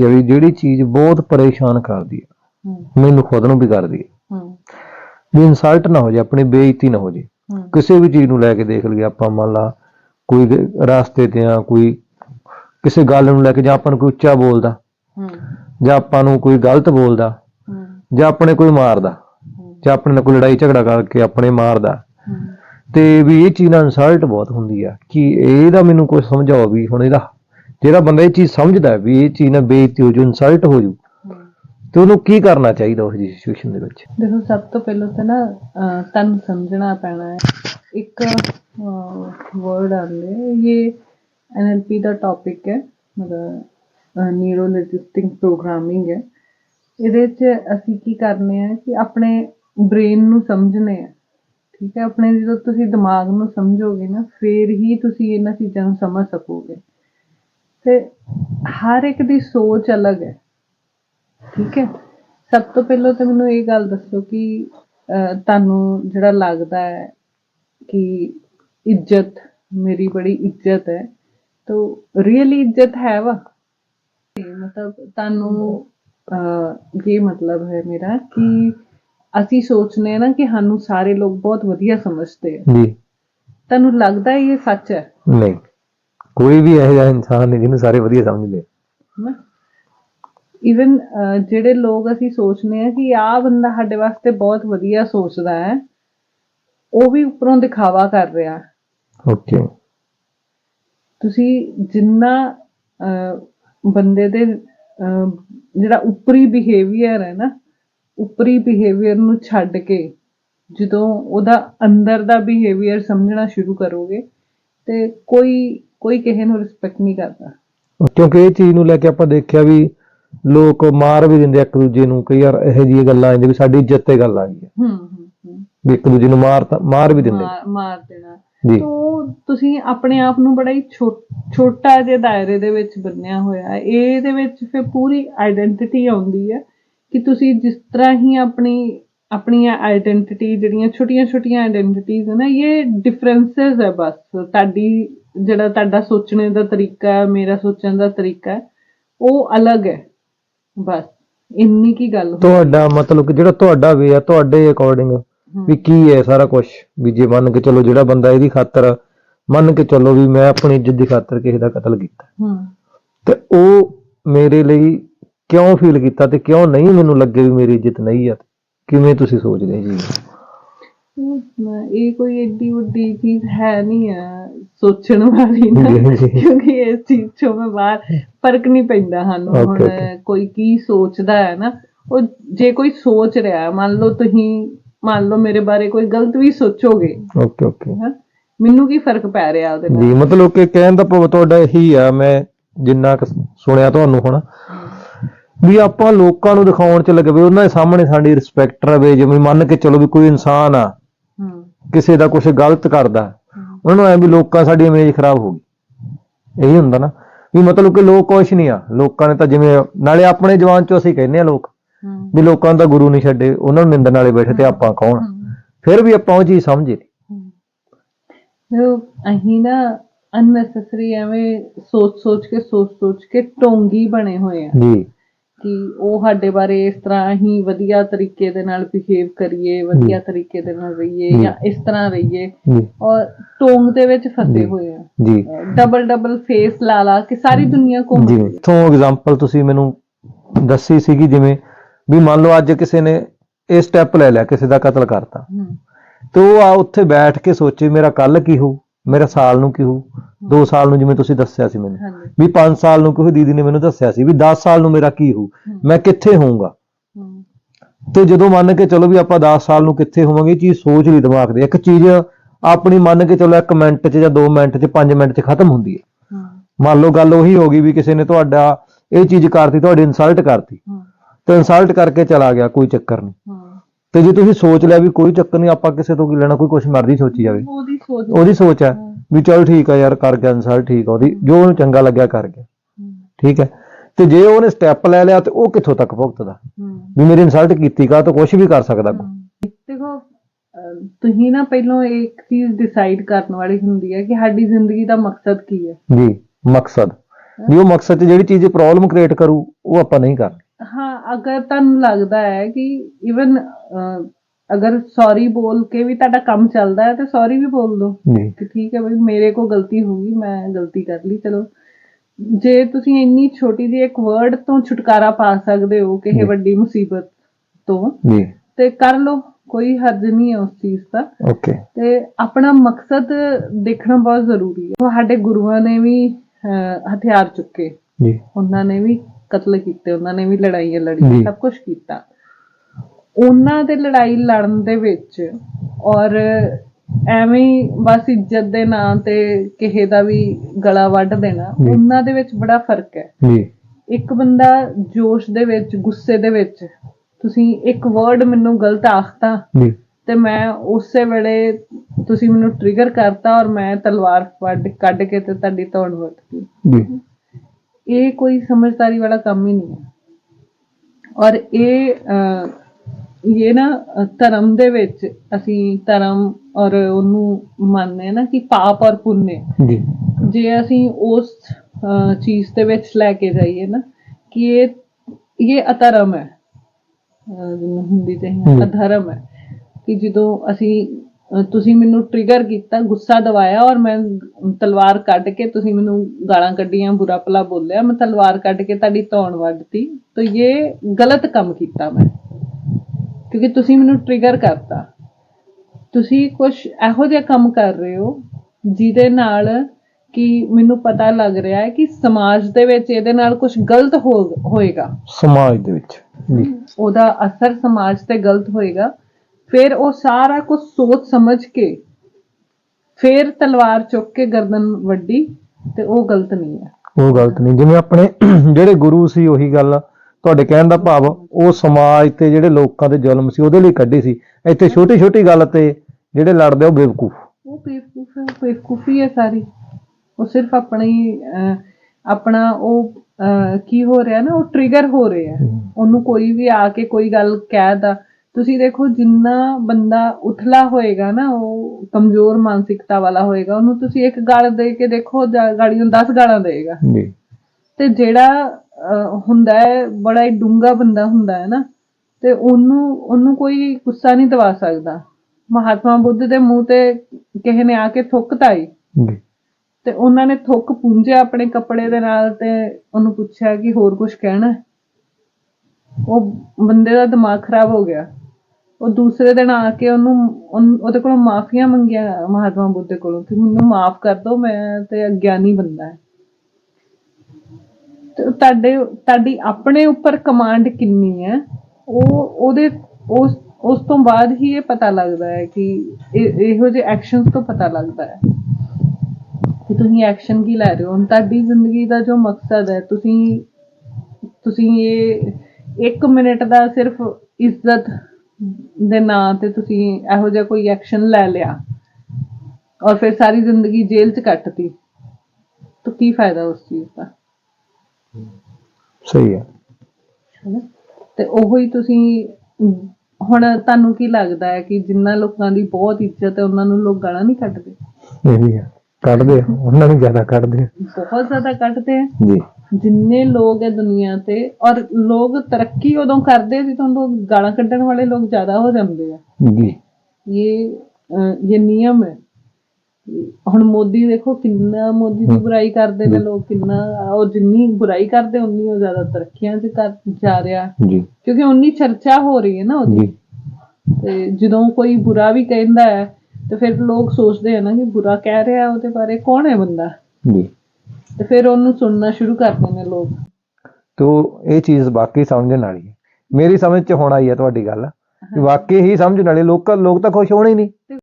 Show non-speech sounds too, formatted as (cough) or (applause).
ਜਿਹੜੀ ਜਿਹੜੀ ਚੀਜ਼ ਬਹੁਤ ਪਰੇਸ਼ਾਨ ਕਰਦੀ ਹੈ ਮੈਨੂੰ ਖੁਦ ਨੂੰ ਵੀ ਕਰਦੀ ਹੈ। ਵੀ ਇਨਸਲਟ ਨਾ ਹੋ ਜੇ ਆਪਣੀ ਬੇਇੱਜ਼ਤੀ ਨਾ ਹੋ ਜੇ ਕਿਸੇ ਵੀ ਚੀਜ਼ ਨੂੰ ਲੈ ਕੇ ਦੇਖ ਲਈਏ ਆਪਾਂ ਮੰਨ ਲਾ ਕੋਈ ਰਸਤੇ ਤੇ ਆ ਕੋਈ ਕਿਸੇ ਗੱਲ ਨੂੰ ਲੈ ਕੇ ਜਾਂ ਆਪਾਂ ਨੂੰ ਕੋਈ ਉੱਚਾ ਬੋਲਦਾ ਜਾਂ ਆਪਾਂ ਨੂੰ ਕੋਈ ਗਲਤ ਬੋਲਦਾ ਜਾਂ ਆਪਣੇ ਕੋਈ ਮਾਰਦਾ ਜਾਂ ਆਪਣੇ ਨਾਲ ਕੋਈ ਲੜਾਈ ਝਗੜਾ ਕਰਕੇ ਆਪਣੇ ਮਾਰਦਾ। ਤੇ ਵੀ ਇਹ ਚੀਜ਼ ਨਾਲ ਇਨਸਲਟ ਬਹੁਤ ਹੁੰਦੀ ਆ ਕਿ ਇਹਦਾ ਮੈਨੂੰ ਕੋਈ ਸਮਝਾਓ ਵੀ ਹੁਣ ਇਹਦਾ ਜਿਹੜਾ ਬੰਦਾ ਇਹ ਚੀਜ਼ ਸਮਝਦਾ ਵੀ ਇਹ ਚੀਜ਼ ਨਾਲ ਬੇਇੱਜ਼ਤੀ ਹੋ ਜੂ ਇਨਸਲਟ ਹੋ ਜੂ ਤੇ ਉਹਨੂੰ ਕੀ ਕਰਨਾ ਚਾਹੀਦਾ ਉਸ ਜੀ ਸਿਚੁਏਸ਼ਨ ਦੇ ਵਿੱਚ? ਦੇਖੋ ਸਭ ਤੋਂ ਪਹਿਲਾਂ ਤਾਂ ਨਾ ਅਹ, ਸਮਝਣਾ ਪੈਣਾ ਹੈ। ਇੱਕ ਵਰਡ ਆਉਂਦੇ ਇਹ NLP ਦਾ ਟੌਪਿਕ ਹੈ ਮਤਲਬ ਨਿਊਰੋ ਲਿੰਗੁਇਸਟਿਕ ਪ੍ਰੋਗਰਾਮਿੰਗ ਹੈ। ਇਹਦੇ 'ਚ ਅਸੀਂ ਕੀ ਕਰਨੇ ਆ ਕਿ ਆਪਣੇ ਬ੍ਰੇਨ ਨੂੰ ਸਮਝਨੇ ਆ। ਠੀਕ ਹੈ ਆਪਣੇ ਜਦੋਂ ਤੁਸੀਂ ਦਿਮਾਗ ਨੂੰ ਸਮਝੋਗੇ ਨਾ ਫੇਰ ਹੀ ਤੁਸੀਂ ਇਹਨਾਂ ਚੀਜ਼ਾਂ ਨੂੰ ਸਮਝ ਸਕੋਗੇ। ਤੇ ਹਰ ਇੱਕ ਦੀ ਸੋਚ ਅਲੱਗ ਹੈ। ਠੀਕ ਹੈ? ਸਭ ਤੋਂ ਪਹਿਲਾਂ ਤਾਂ ਮੈਨੂੰ ਇਹ ਗੱਲ ਦੱਸੋ ਕਿ ਤੁਹਾਨੂੰ ਜਿਹੜਾ ਲੱਗਦਾ ਹੈ ਕਿ ਇੱਜ਼ਤ ਮੇਰੀ ਬੜੀ ਇੱਜ਼ਤ ਹੈ ਤਾਂ ਰੀਅਲੀ ਇੱਜ਼ਤ ਹੈ ਵਾ? ਮਤਲਬ ਤੁਹਾਨੂੰ ਇਹ ਮਤਲਬ ਹੈ ਮੇਰਾ ਕਿ ਅਸੀਂ ਸੋਚਨੇ ਨਾ ਕਿ ਸਾਨੂੰ ਸਾਰੇ ਲੋਕ ਬਹੁਤ ਵਧੀਆ ਸਮਝਦੇ ਆ। ਜੀ। ਤੁਹਾਨੂੰ ਲੱਗਦਾ ਇਹ ਸੱਚ ਹੈ? ਨਹੀਂ। ਕੋਈ ਵੀ ਇਹੋ ਜਿਹਾ ਇਨਸਾਨ ਨਹੀਂ ਜਿਹਨੂੰ ਸਾਰੇ ਵਧੀਆ ਸਮਝਦੇ ਹਨਾ ਇਵਨ ਜਿਹੜੇ ਲੋਕ ਅਸੀਂ ਸੋਚਨੇ ਆ ਕਿ ਆਹ ਬੰਦਾ ਸਾਡੇ ਵਾਸਤੇ ਬਹੁਤ ਵਧੀਆ ਸੋਚਦਾ ਹੈ ਉਹ ਵੀ ਉੱਪਰੋਂ ਦਿਖਾਵਾ ਕਰ ਰਿਹਾ। ਓਕੇ ਤੁਸੀਂ ਜਿੰਨਾ ਬੰਦੇ ਦੇ ਜਿਹੜਾ ਉੱਪਰੀ ਬਿਹੇਵੀਅਰ ਹੈ ਨਾ ਉੱਪਰੀ ਬਿਹੇਵੀਅਰ ਨੂੰ ਛੱਡ ਕੇ ਜਦੋਂ ਉਹਦਾ ਅੰਦਰ ਦਾ ਬਿਹੇਵੀਅਰ ਸਮਝਣਾ ਸ਼ੁਰੂ ਕਰੋਗੇ ਤੇ ਕੋਈ ਕੋਈ ਕਿਸੇ ਨੂੰ ਰਿਸਪੈਕਟ ਨਹੀਂ ਕਰਦਾ। ਕਿਉਂਕਿ ਇਹ ਚੀਜ਼ ਨੂੰ ਲੈ ਕੇ ਆਪਾਂ ਦੇਖਿਆ ਵੀ ਲੋਕ ਮਾਰ ਵੀ ਦਿੰਦੇ ਆ ਇੱਕ ਦੂਜੇ ਨੂੰ ਕਈ ਵਾਰ ਇਹੋ ਜਿਹੀਆਂ ਗੱਲਾਂ ਆਉਂਦੀਆਂ ਵੀ ਸਾਡੀ ਇੱਜ਼ਤ ਤੇ ਗੱਲ ਆ ਗਈ ਹੈ। ਹੂੰ ਹੂੰ ਵੀ ਇੱਕ ਦੂਜੇ ਨੂੰ ਮਾਰ ਤਾਂ ਮਾਰ ਵੀ ਦਿੰਦੇ। ਮਾਰ ਮਾਰ ਦੇਣਾ। ਜੀ। ਤੋ ਤੁਸੀਂ ਆਪਣੇ ਆਪ ਨੂੰ ਬੜਾ ਹੀ ਛੋ- ਛੋਟਾ ਜਿਹੇ ਦਾਇਰੇ ਦੇ ਵਿੱਚ ਬੰਨਿਆ ਹੋਇਆ ਹੈ। ਇਹਦੇ ਵਿੱਚ ਫਿਰ ਪੂਰੀ ਆਇਡੈਂਟੀਟੀ ਆਉਂਦੀ ਹੈ ਕਿ ਤੁਸੀਂ ਜਿਸ ਤਰ੍ਹਾਂ ਹੀ ਆਪਣੀ ਆਪਣੀਆਂ ਆਇਡੈਂਟੀਟੀ ਜਿਹੜੀਆਂ ਛੋਟੀਆਂ-ਛੋਟੀਆਂ ਆਇਡੈਂਟੀਟੀਜ਼ ਹੈ ਨਾ ਇਹ ਡਿਫਰੈਂਸਸ ਹੈ ਬਸ। ਤੁਹਾਡੀ ਜਿਹੜਾ ਤੁਹਾਡਾ ਸੋਚਣੇ ਦਾ ਤਰੀਕਾ ਹੈ ਮੇਰਾ ਸੋਚਣ ਦਾ ਤਰੀਕਾ ਹੈ ਉਹ ਅਲੱਗ ਹੈ। ਬਸ ਇੰਨੀ ਕੀ ਗੱਲ ਹੋ ਤੁਹਾਡਾ ਮਤਲਬ ਕਿ ਜਿਹੜਾ ਤੁਹਾਡਾ ਵੇ ਆ ਤੁਹਾਡੇ ਅਕੋਰਡਿੰਗ ਵੀ ਕੀ ਹੈ ਸਾਰਾ ਕੁਝ ਵੀ ਜੇ ਮੰਨ ਕੇ ਚਲੋ ਜਿਹੜਾ ਬੰਦਾ ਇਹਦੀ ਖਾਤਰ ਮੰਨ ਕੇ ਚੱਲੋ ਵੀ ਮੈਂ ਆਪਣੀ ਇੱਜ਼ਤ ਦੀ ਖਾਤਰ ਕਿਸੇ ਦਾ ਕਤਲ ਕੀਤਾ। ਹੂੰ। ਤੇ ਉਹ ਮੇਰੇ ਲਈ ਕਿਉਂ ਫੀਲ ਕੀਤਾ ਤੇ ਕਿਉਂ ਨਹੀਂ ਮੈਨੂੰ ਲੱਗੇ ਵੀ ਮੇਰੀ ਇੱਜ਼ਤ ਨਹੀਂ ਆ? ਕਿਵੇਂ ਤੁਸੀਂ ਸੋਚਦੇ ਜੀ? ਹਮ, ਇਹ ਕੋਈ ਏਡੀ ਵੱਡੀ ਚੀਜ਼ ਹੈ ਨਹੀਂ ਹੈ ਸੋਚਣ ਵਾਲੀ ਨਾ। ਕਿਉਂਕਿ ਇਸ ਚੀਜ਼ ਚੋਂ ਮੈਂ ਬਾਹਰ ਫ਼ਰਕ ਨਹੀਂ ਪੈਂਦਾ ਸਾਨੂੰ Okay, ਹੁਣ okay. ਕੋਈ ਕੀ ਸੋਚਦਾ ਹੈ ਨਾ ਉਹ ਜੇ ਕੋਈ ਸੋਚ ਰਿਹਾ ਹੈ, ਮੰਨ ਲਓ ਤੁਸੀਂ ਮੰਨ ਲਓ ਮੇਰੇ ਬਾਰੇ ਕੋਈ ਗਲਤ ਵੀ ਸੋਚੋਗੇ। Okay okay. ਹਾਂ? ਮੈਨੂੰ ਕੀ ਫ਼ਰਕ ਪੈ ਰਿਹਾ ਉਹਦੇ ਨਾਲ? ਜੀ ਮਤਲਬ ਕਿ ਕਹਿਣ ਦਾ ਭਾਵ ਤੁਹਾਡਾ ਇਹੀ ਆ ਮੈਂ ਜਿੰਨਾ ਕੁ ਸੁਣਿਆ ਤੁਹਾਨੂੰ ਹੁਣ। ਵੀ ਆਪਾਂ ਲੋਕਾਂ ਨੂੰ ਦਿਖਾਉਣ ਚ ਲੱਗੇ ਵੀ ਉਹਨਾਂ ਦੇ ਸਾਹਮਣੇ ਸਾਡੀ ਰਿਸਪੈਕਟ ਰਵੇ ਜਿਵੇਂ ਮੰਨ ਕੇ ਚਲੋ ਵੀ ਕੋਈ ਇਨਸਾਨ ਆ ਕਿਸੇ ਦਾ ਕੁਝ ਗਲਤ ਕਰਦਾ ਉਹਨਾਂ ਨੂੰ ਐ ਵੀ ਲੋਕਾਂ ਸਾਡੀ ਇਮੇਜ ਖਰਾਬ ਹੋ ਗਈ। ਇਹੀ ਹੁੰਦਾ ਨਾ ਵੀ ਮਤਲਬ ਕਿ ਲੋਕ ਕੁਛ ਨਹੀਂ ਆ ਲੋਕਾਂ ਨੇ ਤਾਂ ਜਿਵੇਂ ਨਾਲੇ ਆਪਣੇ ਜਵਾਨ ਚੋਂ ਅਸੀਂ ਕਹਿੰਦੇ ਆ ਲੋਕ ਵੀ ਲੋਕਾਂ ਦਾ ਗੁਰੂ ਨਹੀਂ ਛੱਡੇ ਉਹਨਾਂ ਨੂੰ ਨਿੰਦਣ ਵਾਲੇ ਬੈਠੇ ਤੇ ਆਪਾਂ ਕੌਣ ਫਿਰ ਵੀ ਆਪਾਂ ਉਹ ਚੀਜ਼ ਸਮਝੇ ਅਹੀਂ ਨਾ ਅਨਨੈਸੈਸਰੀ ਐਵੇਂ ਸੋਚ ਸੋਚ ਕੇ ਸੋਚ ਸੋਚ ਕੇ ਟੋਂਗੀ ਬਣੇ ਹੋਏ ਆ। ਜੀ। ਕਿ ਉਹ ਸਾਡੇ ਬਾਰੇ ਇਸ ਤਰ੍ਹਾਂ ਅਸੀਂ ਵਧੀਆ ਤਰੀਕੇ ਦੇ ਨਾਲ ਬਿਹੇਵ ਕਰੀਏ ਵਧੀਆ ਤਰੀਕੇ ਦੇ ਨਾਲ ਰਹੀਏ। ਜਾਂ ਇਸ ਤਰ੍ਹਾਂ ਰਹੀਏ। ਜੀ ਔਰ ਟੋਂਗ ਦੇ ਵਿੱਚ ਫਸੇ ਜੀ। ਹੋਏ ਆ। ਜੀ। ਡਬਲ ਡਬਲ ਫੇਸ ਲਾ ਲਾ ਕਿ ਸਾਰੀ ਦੁਨੀਆ ਘੁੰਮ ਹੈ। ਤੋਂ ਐਗਜ਼ਾਮਪਲ ਤੁਸੀਂ ਮੈਨੂੰ ਦੱਸੀ ਸੀਗੀ ਜਿਵੇਂ ਵੀ ਮੰਨ ਲਓ ਅੱਜ ਕਿਸੇ ਨੇ ਇਹ ਸਟੈਪ ਲੈ ਲਿਆ ਕਿਸੇ ਦਾ ਕਤਲ ਕਰਤਾ। ਤੇ ਉਹ ਆ ਉੱਥੇ ਬੈਠ ਕੇ ਸੋਚੇ ਮੇਰਾ ਕੱਲ ਕੀ ਹੋਊ? ਮੇਰਾ ਸਾਲ ਨੂੰ ਕੀ ਹੋਊ 2 ਸਾਲ ਨੂੰ ਜਿਵੇਂ ਤੁਸੀਂ ਦੱਸਿਆ ਸੀ ਮੈਨੂੰ। ਵੀ 5 ਸਾਲ ਨੂੰ ਕੋਈ ਦੀਦੀ ਨੇ ਮੈਨੂੰ ਦੱਸਿਆ ਸੀ ਵੀ 10 ਸਾਲ ਨੂੰ ਮੇਰਾ ਕੀ ਹੋਊ? ਮੈਂ ਕਿੱਥੇ ਹੋਊਂਗਾ? ਤੇ ਜਦੋਂ ਮੰਨ ਕੇ ਚਲੋ ਵੀ ਆਪਾਂ 10 ਸਾਲ ਨੂੰ ਕਿੱਥੇ ਹੋਵਾਂਗੇ ਇਹ ਚੀਜ਼ ਸੋਚ ਲਈ ਦਿਮਾਗ ਦੇ। ਇੱਕ ਚੀਜ਼ ਆਪਣੀ ਮੰਨ ਕੇ ਚਲੋ 1 ਮਿੰਟ 'ਚ ਜਾਂ 2 ਮਿੰਟ 'ਚ 5 ਮਿੰਟ 'ਚ ਖਤਮ ਹੁੰਦੀ ਹੈ। ਮੰਨ ਲਓ ਗੱਲ ਉਹੀ ਹੋ ਗਈ ਵੀ ਕਿਸੇ ਨੇ ਤੁਹਾਡਾ ਇਹ ਚੀਜ਼ ਕਰਤੀ ਤੁਹਾਡੀ ਇਨਸਲਟ ਕਰਤੀ। ਤੇ ਇਨਸਲਟ ਕਰਕੇ ਚਲਾ ਗਿਆ ਕੋਈ ਚੱਕਰ ਨਹੀਂ। ਤੇ ਜੇ ਤੁਸੀਂ ਸੋਚ ਲਿਆ ਵੀ ਕੋਈ ਚੱਕਰ ਨਹੀਂ ਆਪਾਂ ਕਿਸੇ ਤੋਂ ਕੀ ਲੈਣਾ ਕੋਈ ਕੁਛ ਮਰਜ਼ੀ ਸੋਚੀ ਜਾਵੇ। ਉਹਦੀ ਸੋਚ ਉਹਦੀ ਸੋਚ ਹੈ ਵੀ ਚਲ ਠੀਕ ਆ ਯਾਰ ਕਰ ਗਿਆ ਇਨਸਲਟ ਠੀਕ ਆ ਉਹਦੀ ਜੋ ਉਹਨੂੰ ਚੰਗਾ ਲੱਗਿਆ ਕਰ ਗਿਆ। ਠੀਕ ਹੈ? ਤੇ ਜੇ ਉਹਨੇ ਸਟੈਪ ਲੈ ਲਿਆ ਤੇ ਉਹ ਕਿੱਥੋਂ ਤੱਕ ਭੁਗਤਦਾ। ਵੀ ਮੇਰੀ ਇਨਸਲਟ ਕੀਤੀ ਕਾ ਤਾਂ ਕੁਝ ਵੀ ਕਰ ਸਕਦਾ। ਦੇਖੋ ਤੁਸੀਂ ਨਾ ਪਹਿਲਾਂ ਇੱਕ ਚੀਜ਼ ਡਿਸਾਈਡ ਕਰਨ ਵਾਲੀ ਹੁੰਦੀ ਹੈ ਕਿ ਸਾਡੀ ਜ਼ਿੰਦਗੀ ਦਾ ਮਕਸਦ ਕੀ ਹੈ। ਜੀ ਮਕਸਦ। ਵੀ ਉਹ ਮਕਸਦ 'ਚ ਜਿਹੜੀ ਚੀਜ਼ ਪ੍ਰੋਬਲਮ ਕ੍ਰੀਏਟ ਕਰੂ ਉਹ ਆਪਾਂ ਨਹੀਂ ਕਰਨੀ। ਹਾਂ ਅਗਰ ਤੁਹਾਨੂੰ ਲੱਗਦਾ ਹੈ ਕਿ ਇਵਨ ਅਗਰ ਸੌਰੀ ਬੋਲ ਕੇ ਵੀ ਤੁਹਾਡਾ ਕੰਮ ਚੱਲਦਾ ਹੈ ਤੇ ਸੌਰੀ ਵੀ ਬੋਲ ਦਿਓ ਜੀ ਕਿ ਠੀਕ ਹੈ ਬਈ ਮੇਰੇ ਕੋ ਗਲਤੀ ਹੋ ਗਈ ਮੈਂ ਗਲਤੀ ਕਰ ਲਈ ਚਲੋ। ਜੇ ਤੁਸੀਂ ਇੰਨੀ ਛੋਟੀ ਜਿਹੀ ਇੱਕ ਵਰਡ ਤੋਂ ਛੁਟਕਾਰਾ ਪਾ ਸਕਦੇ ਹੋ ਕਿਸੇ ਜੀ। ਵੱਡੀ ਮੁਸੀਬਤ ਤੋਂ ਜੀ ਤੇ ਕਰ ਲਓ ਕੋਈ ਹਰਜ ਨਹੀਂ ਹੈ ਉਸ ਚੀਜ਼ ਦਾ। ਓਕੇ ਤੇ ਆਪਣਾ ਮਕਸਦ ਦੇਖਣਾ ਬਹੁਤ ਜ਼ਰੂਰੀ ਹੈ। ਸਾਡੇ ਗੁਰੂਆਂ ਨੇ ਵੀ ਹਥਿਆਰ ਚੁੱਕੇ। ਜੀ। ਉਹਨਾਂ ਨੇ ਵੀ ਕਤਲ ਕੀਤੇ ਉਹਨਾਂ ਨੇ ਵੀ ਲੜਾਈਆਂ। ਲੜੀਆਂ ਸਭ ਕੁਝ ਕੀਤਾ। ਉਹਨਾਂ ਦੇ ਲੜਾਈ ਲੜਨ ਦੇ ਵਿੱਚ ਔਰ ਐਵੇਂ ਬਸ ਇੱਜ਼ਤ ਦੇ ਨਾਂ ਤੇ ਕਿਸੇ ਦਾ ਵੀ ਗਲਾ ਵੱਢ ਦੇਣਾ। ਉਹਨਾਂ ਦੇ ਵਿੱਚ ਬੜਾ ਫ਼ਰਕ ਹੈ। ਜੀ। ਇੱਕ ਬੰਦਾ ਜੋਸ਼ ਦੇ ਵਿੱਚ ਗੁੱਸੇ ਦੇ ਵਿੱਚ ਤੁਸੀਂ ਇੱਕ ਵਰਡ ਮੈਨੂੰ ਗਲਤ ਆਖਤਾ ਜੀ। ਤੇ ਮੈਂ ਉਸੇ ਵੇਲੇ ਤੁਸੀਂ ਮੈਨੂੰ ਟ੍ਰਿਗਰ ਕਰਤਾ ਔਰ ਮੈਂ ਤਲਵਾਰ ਵੱਢ ਕੱਢ ਕੇ ਤੇ ਤੁਹਾਡੀ ਧੌਣ ਵੱਢਤੀ। ਜੀ। ਇਹ ਕੋਈ ਸਮਝਦਾਰੀ ਵਾਲਾ ਕੰਮ ਹੀ ਨਹੀਂ ਹੈ। ਔਰ ਇਹ ਇਹ ਨਾ ਧਰਮ ਦੇ ਵਿੱਚ ਅਸੀਂ ਧਰਮ ਔਰ ਉਹਨੂੰ ਮੰਨਦੇ ਹਾਂ ਨਾ ਕਿ ਪਾਪ ਔਰ ਪੁੰਨ ਜੀ। ਜੇ ਅਸੀਂ ਉਸ ਚੀਜ਼ ਦੇ ਵਿੱਚ ਲੈ ਕੇ ਜਾਈਏ ਨਾ ਕਿ ਇਹ ਇਹ ਅਧਰਮ ਹੈ। ਜਿਹਨੂੰ ਹਿੰਦੀ ਤੇ। ਅਧਰਮ ਹੈ ਕਿ ਜਦੋਂ ਅਸੀਂ ਤੁਸੀਂ ਮੈਨੂੰ ਟ੍ਰਿਗਰ ਕੀਤਾ ਗੁੱਸਾ ਦਵਾਇਆ ਔਰ ਮੈਂ ਤਲਵਾਰ ਕੱਢ ਕੇ ਤੁਸੀਂ ਮੈਨੂੰ ਗਾਲਾਂ ਕੱਢੀਆਂ ਬੁਰਾ ਭਲਾ ਬੋਲਿਆ। ਮੈਂ ਤਲਵਾਰ ਕੱਢ ਕੇ ਤੁਹਾਡੀ ਧੌਣ ਵੱਢਤੀ। ਤਾਂ ਇਹ ਗਲਤ ਕੰਮ ਕੀਤਾ ਮੈਂ। ਕਿਉਂਕਿ ਤੁਸੀਂ ਮੈਨੂੰ ਟ੍ਰਿਗਰ ਕਰਤਾ। ਤੁਸੀਂ ਕੁਝ ਇਹੋ ਜਿਹਾ ਕੰਮ ਕਰ ਰਹੇ ਹੋ ਜਿਹਦੇ ਨਾਲ ਕਿ ਮੈਨੂੰ ਪਤਾ ਲੱਗ ਰਿਹਾ ਹੈ ਕਿ ਸਮਾਜ ਦੇ ਵਿੱਚ ਇਹਦੇ ਨਾਲ ਕੁਝ ਗਲਤ ਹੋਏਗਾ। ਸਮਾਜ ਦੇ ਵਿੱਚ ਉਹਦਾ ਅਸਰ ਸਮਾਜ ਤੇ ਗਲਤ ਹੋਏਗਾ। ਫਿਰ ਉਹ ਸਾਰਾ ਕੁਝ ਸੋਚ ਸਮਝ ਕੇ ਫਿਰ ਤਲਵਾਰ ਚੁੱਕ ਕੇ ਗਰਦਨ ਵੱਡੀ ਤੇ ਉਹ ਗਲਤ ਨਹੀਂ ਹੈ। ਉਹ ਗਲਤ ਨਹੀਂ। ਜਿਵੇਂ ਆਪਣੇ (clears throat) ਜਿਹੜੇ ਗੁਰੂ ਸੀ ਉਹੀ ਗੱਲ। ਤੁਹਾਡੇ ਕਹਿਣ ਦਾ ਭਾਵ ਉਹ ਸਮਾਜ ਤੇ ਜਿਹੜੇ ਲੋਕਾਂ ਤੇ ਜ਼ੁਲਮ ਸੀ ਉਹਦੇ ਲਈ ਕੱਢੀ ਸੀ। ਇੱਥੇ ਛੋਟੀ ਛੋਟੀ ਗੱਲ ਤੇ ਜਿਹੜੇ ਲੜਦੇ ਉਹ ਬੇਵਕੂਫ। ਉਹ ਬੇਵਕੂਫ ਹੈ ਬੇਵਕੂਫੀ ਹੈ ਸਾਰੀ। ਉਹ ਸਿਰਫ ਆਪਣੀ ਅਹ, ਆਪਣਾ ਉਹ ਕੀ ਹੋ ਰਿਹਾ ਨਾ ਉਹ ਟ੍ਰਿਗਰ ਹੋ ਰਿਹਾ ਉਹਨੂੰ ਕੋਈ ਵੀ ਆ ਕੇ ਕੋਈ ਗੱਲ ਕਹਿਦਾ ਤੁਸੀਂ ਦੇਖੋ ਜਿੰਨਾ ਬੰਦਾ ਉਥਲਾ ਹੋਏਗਾ ਨਾ ਉਹ ਕਮਜ਼ੋਰ ਮਾਨਸਿਕਤਾ ਵਾਲਾ ਹੋਏਗਾ ਉਹਨੂੰ ਤੁਸੀਂ ਇੱਕ ਗੱਲ ਦੇ ਕੇ ਦੇਖੋ ਗਾੜੀ ਨੂੰ 10 ਗਾਲਾਂ ਦੇਗਾ ਜੀ। ਤੇ ਜਿਹੜਾ ਹੁੰਦਾ ਹੈ ਬੜਾ ਹੀ ਡੂੰਗਾ ਬੰਦਾ ਹੁੰਦਾ ਹੈ ਨਾ ਤੇ ਉਹਨੂੰ ਉਹਨੂੰ ਕੋਈ ਗੁੱਸਾ ਨਹੀਂ ਦਵਾ ਸਕਦਾ। ਮਹਾਤਮਾ ਬੁੱਧ ਦੇ ਮੂੰਹ ਤੇ ਕਿਸੇ ਨੇ ਆ ਕੇ ਥੁੱਕਤਾ ਹੀ ਜੀ। ਤੇ ਉਹਨਾਂ ਨੇ ਥੁੱਕ ਪੂੰਝਿਆ ਆਪਣੇ ਕੱਪੜੇ ਦੇ ਨਾਲ ਤੇ ਉਹਨੂੰ ਪੁੱਛਿਆ ਕਿ ਹੋਰ ਕੁਝ ਕਹਿਣਾ? ਉਹ ਬੰਦੇ ਦਾ ਦਿਮਾਗ ਖਰਾਬ ਹੋ ਗਿਆ। ਉਹ ਦੂਸਰੇ ਦਿਨ ਆ ਕੇ ਉਹਨੂੰ, ਉਹਨ- ਉਹਦੇ ਕੋਲੋਂ ਮਾਫੀਆਂ ਮੰਗੀਆਂ ਮਹਾਤਮਾ ਬੁੱਧ ਦੇ ਕੋਲੋਂ ਕਿ ਮੈਨੂੰ ਮਾਫ ਕਰ ਦਿਓ, ਮੈਂ ਤੇ ਅਗਿਆਨੀ ਬੰਦਾ ਹੈ। ਤੇ ਤੁਹਾਡੇ, ਤੁਹਾਡੀ ਆਪਣੇ ਉੱਪਰ ਕਮਾਂਡ ਕਿੰਨੀ ਹੈ? ਉਹ, ਉਹਦੇ, ਉਸ ਉਸ ਤੋਂ ਬਾਅਦ ਹੀ ਇਹ ਪਤਾ ਲੱਗਦਾ ਹੈ ਕਿ ਇਹ- ਇਹੋ ਜਿਹੇ ਐਕਸ਼ਨਸ ਤੋਂ ਪਤਾ ਲੱਗਦਾ ਹੈ। ਕਿ ਤੁਸੀਂ ਐਕਸ਼ਨ ਕੀ ਲੈ ਰਹੇ ਹੋ? ਹੁਣ ਤੁਹਾਡੀ ਜ਼ਿੰਦਗੀ ਦਾ ਜੋ ਮਕਸਦ ਹੈ, ਤੁਸੀਂ ਤੁਸੀਂ ਇਹ 1 ਮਿੰਟ ਦਾ ਸਿਰਫ ਇੱਜ਼ਤ ਦੇ ਨਾਂ ਤੇ ਤੁਸੀਂ ਇਹੋ ਜਿਹਾ ਕੋਈ ਐਕਸ਼ਨ ਲੈ ਲਿਆ ਔਰ ਫਿਰ ਸਾਰੀ ਜ਼ਿੰਦਗੀ ਜੇਲ੍ਹ 'ਚ ਕੱਟਤੀ। ਤਾਂ ਕੀ ਫਾਇਦਾ ਉਸ ਚੀਜ਼ ਦਾ? ਸਹੀ ਹੈ। ਹੈਨਾ? ਤੇ ਉਹੋ ਹੀ ਤੁਸੀਂ ਅਮ, ਹੁਣ ਤੁਹਾਨੂੰ ਕੀ ਲੱਗਦਾ ਹੈ ਕਿ ਜਿੰਨਾ ਲੋਕਾਂ ਦੀ ਬਹੁਤ ਇੱਜ਼ਤ ਹੈ ਉਹਨਾਂ ਨੂੰ ਲੋਕ ਗਾਲਾਂ ਨਹੀਂ ਕੱਢਦੇ? ਇਹ ਵੀ ਹੈ। ਕੱਢਦੇ ਆ, ਉਹਨਾਂ ਨੂੰ ਜ਼ਿਆਦਾ ਕੱਢਦੇ ਆ। ਬਹੁਤ ਜ਼ਿਆਦਾ ਕੱਢਦੇ ਆ? ਜੀ। ਜਿੰਨੇ ਲੋਕ ਹੈ ਦੁਨੀਆ ਤੇ ਔਰ ਲੋਕ ਤਰੱਕੀ ਉਦੋਂ ਕਰਦੇ ਜਦੋਂ ਲੋਕ ਗਾਲਾਂ ਕੱਢਣ ਵਾਲੇ ਲੋਕ ਜ਼ਿਆਦਾ ਹੋ ਜਾਂਦੇ ਆ। ਜੀ। ਇਹ ਇਹ ਨਿਯਮ ਹੈ। ਹੁਣ ਮੋਦੀ ਦੇਖੋ ਕਿੰਨਾ ਮੋਦੀ ਦੀ ਬੁਰਾਈ ਕਰਦੇ ਨੇ ਲੋਕ ਕਿੰਨਾ ਉਹ ਜਿੰਨੀ ਬੁਰਾਈ ਕਰਦੇ ਉਨੀ ਉਹ ਜ਼ਿਆਦਾ ਤਰੱਕੀਆਂ 'ਚ ਕਰ ਜਾ ਰਿਹਾ। ਜੀ। ਕਿਉਂਕਿ ਉਨੀ ਚਰਚਾ ਹੋ ਰਹੀ ਹੈ ਨਾ ਉਹਦੀ। ਤੇ ਜਦੋਂ ਕੋਈ ਬੁਰਾ ਵੀ ਕਹਿੰਦਾ ਹੈ ਤੇ ਫਿਰ ਲੋਕ ਸੋਚਦੇ ਆ ਨਾ ਕਿ ਬੁਰਾ ਕਹਿ ਰਿਹਾ ਉਹਦੇ ਬਾਰੇ ਕੌਣ ਹੈ ਬੰਦਾ? ਜੀ। ਤੇ ਫਿਰ ਉਹਨੂੰ ਸੁਣਨਾ ਸ਼ੁਰੂ ਕਰਦੇ ਨੇ ਲੋਕ। ਤੋ ਇਹ ਚੀਜ਼ ਵਾਕਈ ਸਮਝਣ ਵਾਲੀ ਹੈ। ਮੇਰੀ ਸਮਝ ਚ ਹੁਣ ਆਈ ਹੈ ਤੁਹਾਡੀ ਗੱਲ। ਕਿ ਵਾਕਈ ਹੀ ਸਮਝਣ ਵਾਲੀ ਲੋਕਾਂ ਲੋਕ ਤਾਂ ਖੁਸ਼ ਹੋਣੇ ਹੀ ਨਹੀਂ।